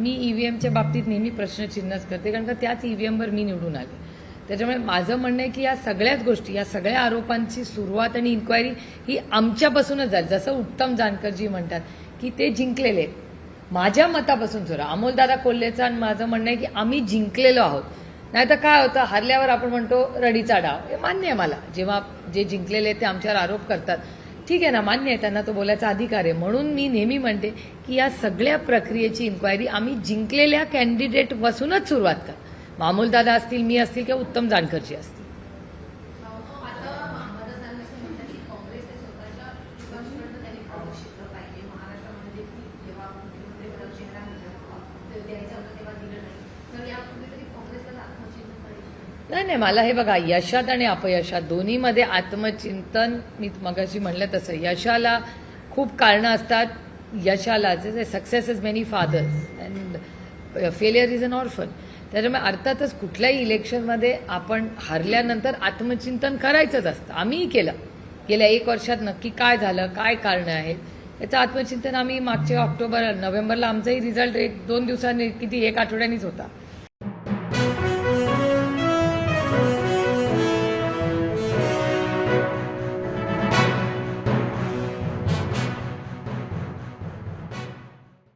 मी E V एमच्या बाबतीत नेहमी प्रश्नचिन्हच करते कारण का त्याच ई व्ही एमवर मी निवडून आले. त्याच्यामुळे माझं म्हणणं आहे की या सगळ्याच गोष्टी या सगळ्या आरोपांची सुरुवात आणि इन्क्वायरी ही आमच्यापासूनच झाली. जसं उत्तम जानकरजी म्हणतात की ते जिंकलेले. माझ्या मतापासून सुरू अमोलदादा कोल्हेचं आणि माझं म्हणणं आहे की आम्ही जिंकलेलो आहोत. नाही तर काय होतं हरल्यावर आपण म्हणतो रडीचा डाव. हे मान्य आहे मला. जेव्हा जे जिंकलेले ते आमच्यावर आरोप करतात. ठीक आहे ना मान्य आहे त्यांना तो बोलायचा अधिकार आहे. म्हणून मी नेहमी म्हणते की या सगळ्या प्रक्रियेची इन्क्वायरी आम्ही जिंकलेल्या कॅन्डिडेटपासूनच सुरुवात कर. मामूलदादा असतील मी असतील किंवा उत्तम जानकरजी असतील. आता नाही नाही मला हे बघा यशात आणि अपयशात दोन्हीमध्ये आत्मचिंतन मी मगाशी म्हणलं तसं यशाला खूप कारणं असतात यशाला जे success is many fathers and failure is an orphan त्याच्यामुळे अर्थातच कुठल्याही इलेक्शनमध्ये आपण हरल्यानंतर आत्मचिंतन करायचंच असतं. आम्हीही केलं. गेल्या एक वर्षात नक्की काय झालं काय कारणं आहेत याचं आत्मचिंतन आम्ही मागच्या ऑक्टोबर नोव्हेंबरला आमचाही रिझल्ट एक दोन दिवसांनी किती एक आठवड्यानीच होता.